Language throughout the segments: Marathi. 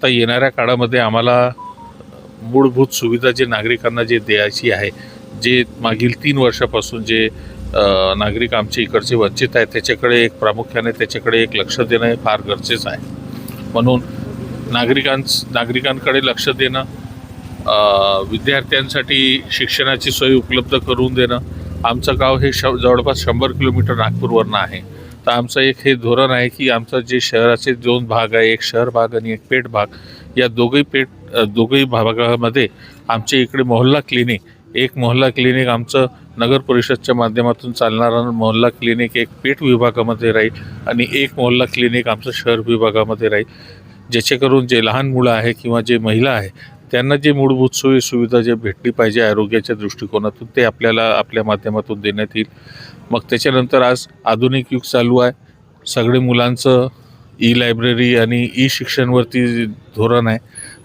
आता येणाऱ्या काळामध्ये आम्हाला मूलभूत सुविधा जे नागरिकांना जे द्यायची आहे जे मागील तीन वर्षापासून जे नागरिक आमचे इकडचे वंचित आहेत त्याच्याकडे एक प्रामुख्याने त्याच्याकडे एक लक्ष देणं हे फार गरजेचं आहे. म्हणून नागरिकांस नागरिकांकडे लक्ष देणं विद्यार्थ्यांसाठी शिक्षणाची सोय उपलब्ध करून देणं आमचं गाव हे श जवळपास शंभर किलोमीटर नागपूरवरनं आहे. तर आमचं एक हे धोरण आहे की आमचं जे शहराचे दोन भाग आहे एक शहर भाग आणि एक पेठ भाग. या दोघही पेठ अ, दोघही भागामध्ये आमच्या इकडे मोहल्ला क्लिनिक एक मोहल्ला क्लिनिक आमचं नगर परिषदच्या माध्यमातून चालणारा मोहल्ला क्लिनिक एक पेठ विभागामध्ये राहील आणि एक मोहल्ला क्लिनिक आमचं शहर विभागामध्ये राहील. ज्याच्याकरून जे लहान मुलं आहे किंवा जे महिला आहे त्यांना जे मूलभूत सोयी सुविधा जे भेटली पाहिजे आरोग्याच्या दृष्टिकोनातून ते आपल्याला आपल्या माध्यमातून देण्यात येईल. मग त्याच्यानंतर आज आधुनिक युग चालू आहे. सगळे मुलांचं ई लायब्ररी आणि ई शिक्षणवरती धोरण आहे.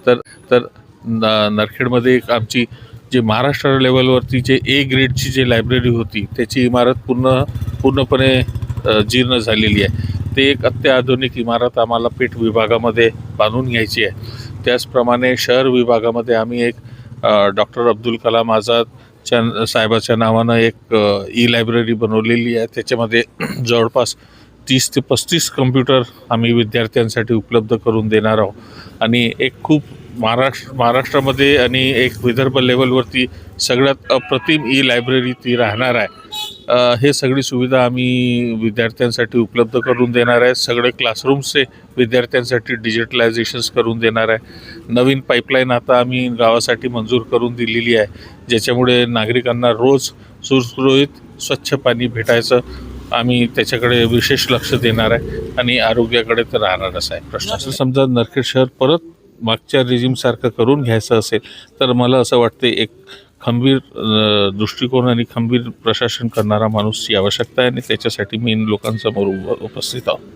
तर तर न नरखेडमध्ये एक आमची जे महाराष्ट्र लेवलवरती जे ए ग्रेडची जी लायब्ररी होती त्याची इमारत पूर्ण पूर्णपणे जीर्ण झालेली आहे. ते एक अत्याधुनिक इमारत आम्हाला पीठ विभागामध्ये बांधून घ्यायची आहे. त्याचप्रमाणे शहर विभागामध्ये आम्ही एक डॉक्टर अब्दुल कलाम आझाद च्या साहेबाच्या नावानं एक ई लायब्ररी बनवलेली आहे. त्याच्यामध्ये जवळपास तीस ते पस्तीस कम्प्युटर आम्ही विद्यार्थ्यांसाठी उपलब्ध करून देणार आहोत. आणि एक खूप महाराष्ट्र महाराष्ट्रामध्ये आणि एक विदर्भ लेवलवरती सगळ्यात अप्रतिम ई लायब्ररी ती राहणार आहे. हे सगळी सुविधा आम्ही विद्यार्थ्यांसाठी उपलब्ध करून देणार आहे. सगळे क्लासरूम्सचे विद्यार्थ्यांसाठी डिजिटलायझेशन्स करून देणार आहे. नवीन पाईपलाईन आता आम्ही गावासाठी मंजूर करून दिलेली आहे ज्याच्यामुळे नागरिकांना रोज सुरसुरळीत स्वच्छ पाणी भेटायचं आम्ही त्याच्याकडे विशेष लक्ष देणार आहे आणि आरोग्याकडे तर राहणारच आहे. प्रश्न असं समजा नरखेड शहर परत मागच्या रेजिमसारखं करून घ्यायचं असेल तर मला असं वाटते एक खंबीर दृष्टिकोन आणि खंबीर प्रशासन करणारा माणूसची आवश्यकता आहे आणि त्याच्यासाठी मी लोकांसमोर उपस्थित आहोत.